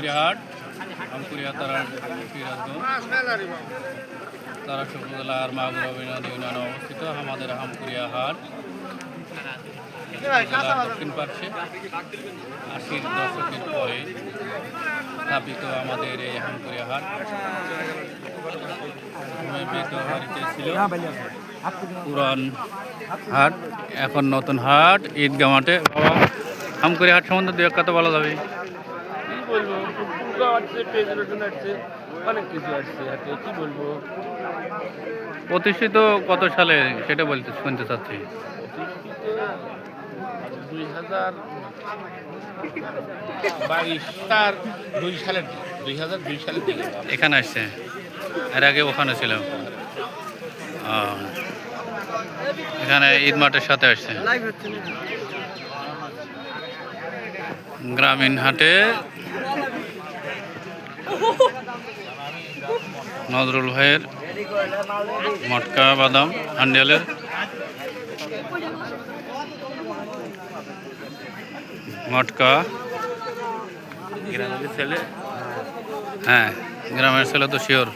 আমকুড়িয়া হাট আমকুড়িয়া তারা তারা উপজেলার মাগুরা বিনোদ ইউনিয়নে অবস্থিত আমাদের আমকুড়িয়া হাট জেলার দক্ষিণ পার্শ্বে আশির দশকের পরে স্থাপিত আমাদের এই হামকুড়িয়া হাট ছিল পুরান হাট এখন নতুন হাট ঈদগাহ মাঠে। হামকুড়িয়া হাট সম্বন্ধে দু এক কথা বলা যাবে বলব? ফুলকা আসছে পেঁয়াজ রসুন আসছে অনেক কিছু আসছে হাতে কি বলব? প্রতিষ্ঠিত কত সালে সেটা বলতে শুনতে চাচ্ছি। দুই হাজার বাইশ তার দুই সালের দুই হাজার দুই সালের দিকে। এখানে আসছে। এর আগে ওখানে ছিল। এখানে ঈদ মাঠের সাথে আসছে। গ্রামীণ হাটে নজরুল ভাইয়ের মটকা বাদাম হান্ডিয়ালের। মটকা। গ্রামের ছেলে? হ্যাঁ গ্রামের ছেলে তো শিওর